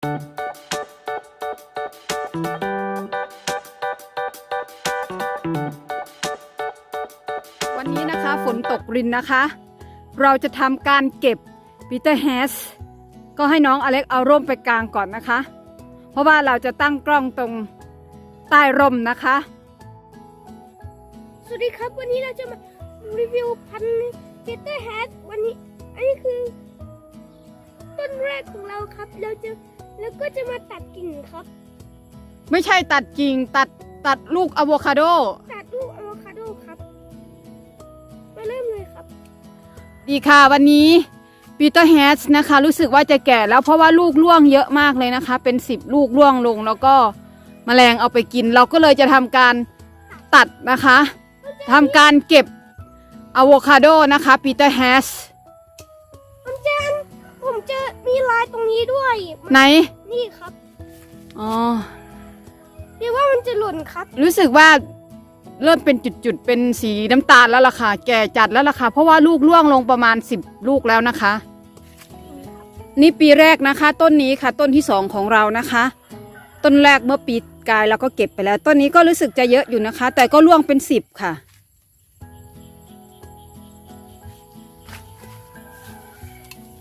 วันนี้นะคะฝนตกรินนะคะ เราจะทำการเก็บปีเตอร์แฮสก็ให้น้องอเล็กเอาร่มไปกลางก่อนนะคะ เพราะว่าเราจะตั้งกล้องตรงใต้ร่มนะคะ สวัสดีครับวันนี้เราจะมารีวิวพันธุ์ปีเตอร์แฮทวันนี้ อันนี้คือต้นแรกของเราครับเราจะ แล้วก็จะมาตัดกิ่งครับ ไม่ใช่ตัดกิ่งตัดตัดลูกอะโวคาโด ตัดลูกอะโวคาโดครับ มาเริ่มเลยครับ ดีค่ะวันนี้ปีเตอร์แฮสนะคะ รู้สึกว่าจะแก่แล้วเพราะว่าลูกร่วงเยอะมากเลยนะคะ เป็นสิบลูกร่วงลงแล้วก็มแมลงเอาไปกิน เราก็เลยจะทำการตัดนะคะทำการเก็บอะโวคาโดนะคะปีเตอร์แฮส ตรงนี้ด้วยไหน นี่ครับอ๋อเดี๋ยวว่ามันจะหล่นครับ รู้สึกว่าเริ่มเป็นจุดๆ เป็นสีน้ำตาลแล้วล่ะค่ะ แก่จัดแล้วล่ะค่ะ เพราะว่าลูกร่วงลงประมาณ10ลูกแล้วนะคะ นี่ปีแรกนะคะ ต้นนี้ค่ะ ต้นที่สองของเรานะคะ ต้นแรกเมื่อปีกายเราก็เก็บไปแล้ว ต้นนี้ก็รู้สึกจะเยอะอยู่นะคะ แต่ก็ร่วงเป็นสิบค่ะ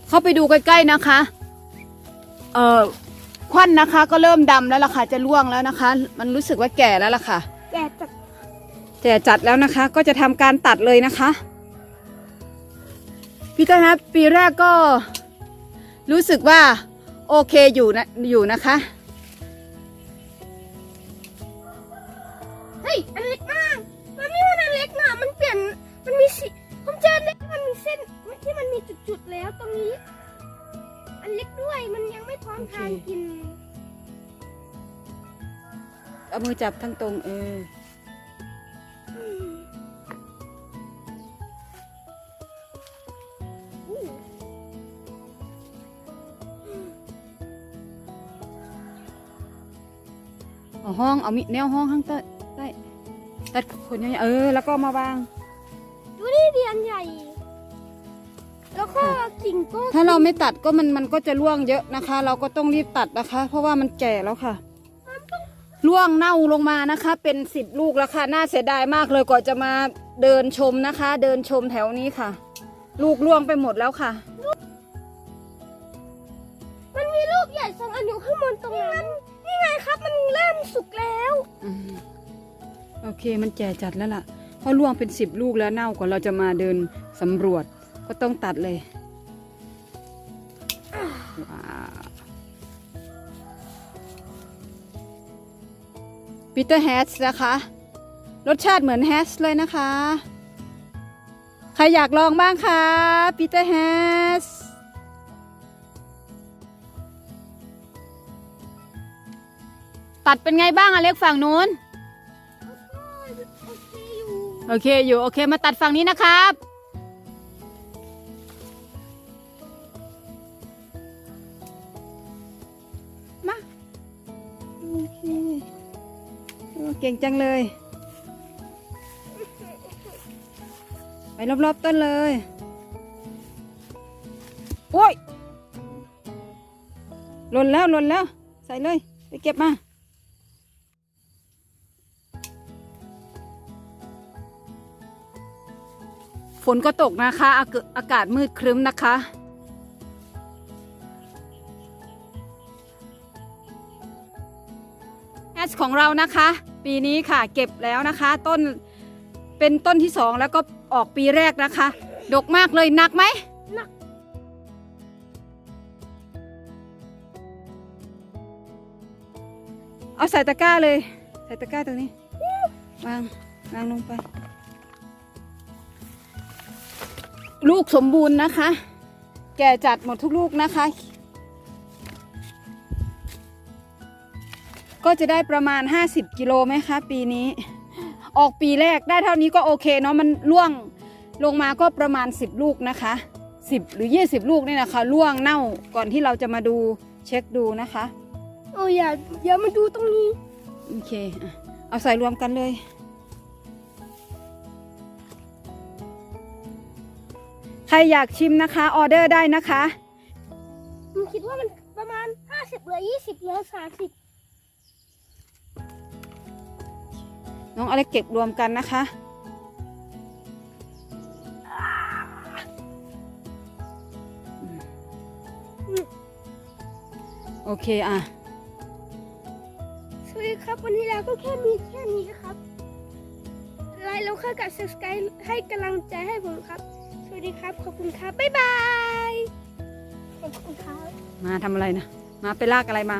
เข้าไปดูใกล้ๆนะคะ เอ่อควันนะคะก็เริ่มดำแล้วล่ะค่ะจะร่วงแล้วนะคะ มันรู้สึกว่าแก่แล้วล่ะค่ะ แกะจากแก่จัดแล้วนะคะ ก็จะทำการตัดเลยนะคะพี่เตอร์ครับปีแรกก็รู้สึกว่าโอเคอยู่นะอยู่นะคะ เฮ้ยอันเล็กมากมันไม่มันอันเล็กนะมันเปลี่ยนมันมีสีผมเจออันเล็กที่มันมีเส้นที่มันมีจุดๆแล้วตรงนี้ อันเล็กด้วย มันยังไม่พร้อมทานกิน เอามือจับทั้งตรงเออ เอาห้อง เอามิแนวห้องข้างใต้ใต้ตัดคนยังเออ แล้วก็มาวาง ดูนี่ดีอันใหญ่แล้ว ก็กิ่งก็ถ้าเราไม่ตัดก็มันมันก็จะร่วงเยอะนะคะ เราก็ต้องรีบตัดนะคะ เพราะว่ามันแก่แล้วค่ะร่วงเน่าลงมานะคะ เป็นสิบลูกแล้วค่ะน่าเสียดายมากเลยกว่าจะมาเดินชมนะคะ เดินชมแถวนี้ค่ะ ลูกร่วงไปหมดแล้วค่ะ มันมีลูกใหญ่สองอันอยู่ข้างบนตรงนั้นนี่ไงครับ มันเริ่มสุกแล้วอืมโอเคมันแก่จัดแล้วล่ะเพราะร่วงเป็นสิบลูกแล้วเน่ากว่าเราจะมาเดินสำรวจก็ต้องตัดเลยว้าว ปีเตอร์แฮสนะคะ รสชาติเหมือนแฮสเลยนะคะ ใครอยากลองบ้างคะปีเตอร์แฮสตัดเป็นไงบ้างอเล็กฝั่งนู้น โอเคอยู่ โอเคอยู่โอเคมาตัดฝั่งนี้นะครับ เก่งจังเลย ไปรอบๆต้นเลย โอ้ยหล่นแล้วหล่นแล้ว ใส่เลย ไปเก็บมา ฝนก็ตกนะคะ อากาอากาศมืดครึ้มนะคะแอชของเรานะคะ ปีนี้ค่ะเก็บแล้วนะคะ ต้นเป็นต้นที่สองแล้วก็ออกปีแรกนะคะ ดกมากเลยหนักไหมหนักเอาใส่ตะกร้าเลย ใส่ตะกร้าตรงนี้วางวางลงไป ลูกสมบูรณ์นะคะ แก่จัดหมดทุกลูกนะคะ ก็จะได้ประมาณ 50 กิโลไหมคะ ปีนี้ ออกปีแรกได้เท่านี้ก็โอเคเนาะมันล่วงลงมาก็ประมาณ 10 ลูกนะคะ 10 หรือ 20 ลูกนี่นะคะล่วงเน่าก่อนที่เราจะมาดูเช็คดูนะคะโอ้ยอย่าอย่ามาดูตรงนี้โอเคเอาใส่รวมกันเลยใครอยากชิมนะคะ ออเดอร์ได้นะคะ มันคิดว่ามันประมาณ 50เหลือ 20เหลือ 30 น้องอเล็กเก็บรวมกันนะคะ โอเคอะ สวัสดีครับ วันนี้เราก็แค่มีแค่นี้ครับ ไลค์แล้วค่อยกับ subscribe ให้กำลังใจให้ผมครับ สวัสดีครับ ขอบคุณครับ บ๊ายบาย ขอบคุณครับ มาทำอะไรนะ มาไปลากอะไรมา